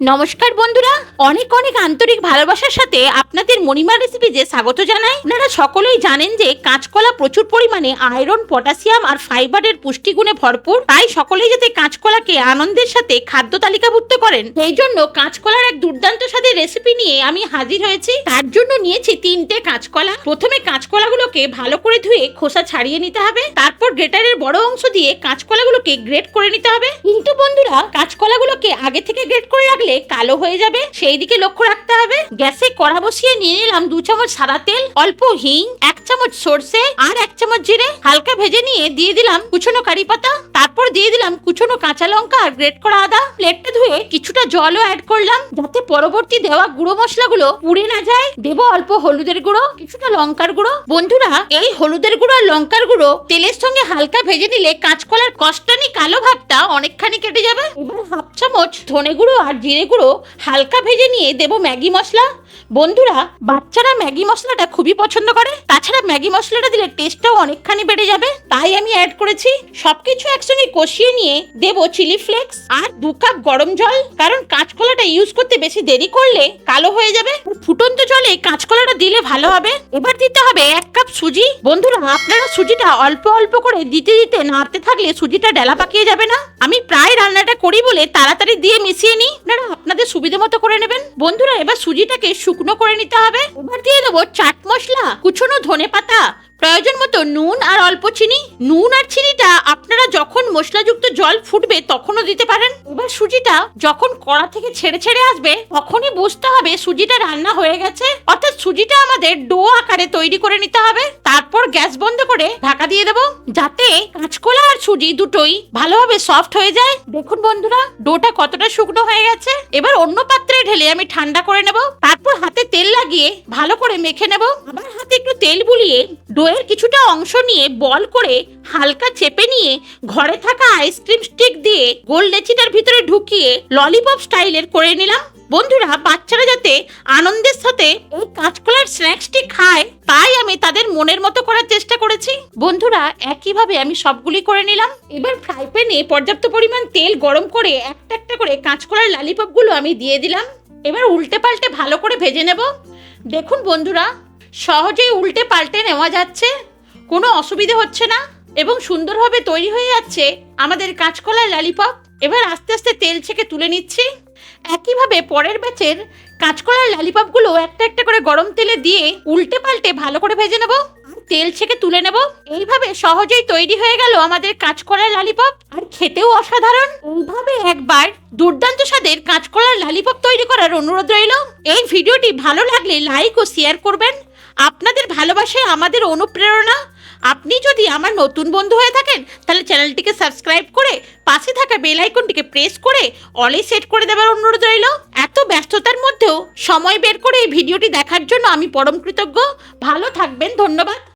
নমস্কার বন্ধুরা। অনেক অনেক আন্তরিক ভালোবাসার সাথে আপনাদের মণিমা রেসিপিজে স্বাগত জানাই। আপনারা সকলেই জানেন যে কাঁচকলা প্রচুর পরিমাণে আয়রন পটাশিয়াম আর ফাইবারের পুষ্টিগুণে ভরপুর। তাই সকলেই যাতে কাঁচকলাকে আনন্দের সাথে খাদ্য তালিকাভুক্ত করেন, সেই জন্য কাঁচকলার এক দুর্দান্ত স্বাদের রেসিপি নিয়ে আমি হাজির হয়েছি। তার জন্য নিয়েছি তিনটে কাঁচকলা। প্রথমে কাঁচকলাগুলোকে ভালো করে ধুয়ে খোসা ছাড়িয়ে নিতে হবে। তারপর গ্রেটারের বড় অংশ দিয়ে কাঁচকলাগুলোকে গ্রেট করে নিতে হবে। কিন্তু বন্ধুরা, কাঁচকলাগুলোকে আগে থেকে গ্রেট করে রাখলে কালো হয়ে যাবে সেই দিকে লক্ষ্য রাখতে হবে। গ্যাসে কড়া বসিয়ে নিয়ে নিলাম দু চামচ সাদা তেল, অল্প হিং, এক চামচ সর্ষে আর এক চামচ জিরে। হালকা ভেজে নিয়ে দিয়ে দিলাম কুচনো কারি পাতা, তারপর দিয়ে দিলাম কুচনো কাঁচা লঙ্কা আর গ্রেট করা আদা। প্লেটটা ধুয়ে কিছুটা জলও অ্যাড করলাম। যাতে পরবর্তী দেওয়া গুঁড়ো মশলাগুলো পুড়ে না যায়। দেব অল্প হলুদের গুঁড়ো, কিছুটা লঙ্কার গুঁড়ো। বন্ধুরা, এই হলুদের গুঁড়ো আর লঙ্কার গুঁড়ো তেলের সঙ্গে হালকা ভেজে নিলে কাঁচকলার কষ্টানি কালো ভাবটা অনেকখানি কেটে যাবে। এবার হাফ চামচ ধনে গুঁড়ো আর জিরে গুঁড়ো হালকা ভেজে নিয়ে দেব ম্যাগি মশলা। বন্ধুরা, বাচ্চারা ম্যাগি মশলাটা খুবই পছন্দ করে। তাছাড়া ম্যাগি মশলাটা দিলে টেস্টটাও অনেকখানি বেড়ে যাবে। তাই আমি অ্যাড করেছি সবকিছু একসঙ্গে কষিয়ে নিয়ে দেবো চিলি ফ্লেক্স আর দু কাপ গরম জল। কারণ কাঁচকলাটা ইউজ করতে বেশি দেরি করলে কালো হয়ে যাবে। ফুটন্ত জলে কাঁচকলাটা দিলে ভালো হবে। এবার দিতে হবে এক কাপ সুজি। বন্ধুরা, আপনারা সুজিটা অল্প অল্প করে দিতে দিতে নাড়তে থাকলে সুজিটা ডেলা পাকিয়ে যাবে না। আমি প্রায় রান্নাটা করি বলে তাড়াতাড়ি দিয়ে মিশিয়ে নিই। আপনারা আপনাদের সুবিধে মতো করে নেবেন। বন্ধুরা, এবার সুজিটাকে শুকনো করে নিতে হবে। এবার দিয়ে দেবো চাট মশলা, কুচনো ধনে পাতা, প্রয়োজন মতো নুন আর অল্প চিনি। নুন আর চিনিটা আপনারা যখন মশলাযুক্ত জল ফুটবে তখনও দিতে পারেন। এবার সুজিটা যখন কড়া থেকে ছেড়ে ছেড়ে আসবে, তখনই বুঝতে হবে সুজিটা রান্না হয়ে গেছে। অর্থাৎ সুজিটা আমাদের ডো আকারে তৈরি করে নিতে হবে। তারপর গ্যাস বন্ধ করে ঢাকা দিয়ে দেবো। যাতে কাঁচকলা আর সুজি দুটোই ভালোভাবে সফট হয়ে যায়। দেখুন বন্ধুরা, ডোটা কতটা শুকনো হয়ে গেছে। এবার অন্য পাত্রে ঢেলে আমি ঠান্ডা করে নেব, তারপর হাতে তেল লাগিয়ে ভালো করে মেখে নেব। আবার হাতে একটু তেল বুলিয়ে ডোয়ের কিছুটা অংশ নিয়ে বল করে হালকা চেপে নিয়ে ঘরে থাকা আইসক্রিম স্টিক দিয়ে গোল লেচিটার ভিতরে ঢুকিয়ে ললিপপ স্টাইলের করে নিলাম। বন্ধুরা, বাচ্চারা যাতে আনন্দের সাথে এই কাঁচকলার স্ন্যাক্সটি খায়, তাই আমি তাদের মনের মতো করার চেষ্টা করেছি। বন্ধুরা, একইভাবে আমি সবগুলি করে নিলাম। এবার ফ্রাই প্যানে পর্যাপ্ত পরিমাণ তেল গরম করে একটা একটা করে কাঁচকলার লালিপপগুলো আমি দিয়ে দিলাম। এবার উল্টে পাল্টে ভালো করে ভেজে নেব। দেখুন বন্ধুরা, সহজেই উল্টে পাল্টে নেওয়া যাচ্ছে। কোনো অসুবিধে হচ্ছে না এবং সুন্দরভাবে তৈরি হয়ে যাচ্ছে আমাদের কাঁচকলার লালিপপ এবার আস্তে আস্তে তেল ছেঁকে তুলে নিচ্ছি। একইভাবে পরের ব্যাচের কাঁচকলার লালিপপগুলো একটা একটা করে গরম তেলে দিয়ে উল্টে পাল্টে ভালো করে ভেজে নেব তেল ছেঁকে তুলে নেব। এইভাবে সহজেই তৈরি হয়ে গেল আমাদের কাঁচকলার লালিপপ আর খেতেও অসাধারণ। এইভাবে একবার দুর্দান্ত স্বাদের কাঁচকলার লালিপপ তৈরি করার অনুরোধ রইল। এই ভিডিওটি ভালো লাগলে লাইক ও শেয়ার করবেন। আপনাদের ভালোবাসায় আমাদের অনুপ্রেরণা। আপনি যদি আমার নতুন বন্ধু হয়ে থাকেন, তাহলে চ্যানেলটিকে সাবস্ক্রাইব করে পাশে থাকা বেল আইকনটিকে প্রেস করে অলে সেট করে দেওয়ার অনুরোধ রইল। এত ব্যস্ততার মধ্যেও সময় বের করে এই ভিডিওটি দেখার জন্য আমি পরম কৃতজ্ঞ। ভালো থাকবেন, ধন্যবাদ।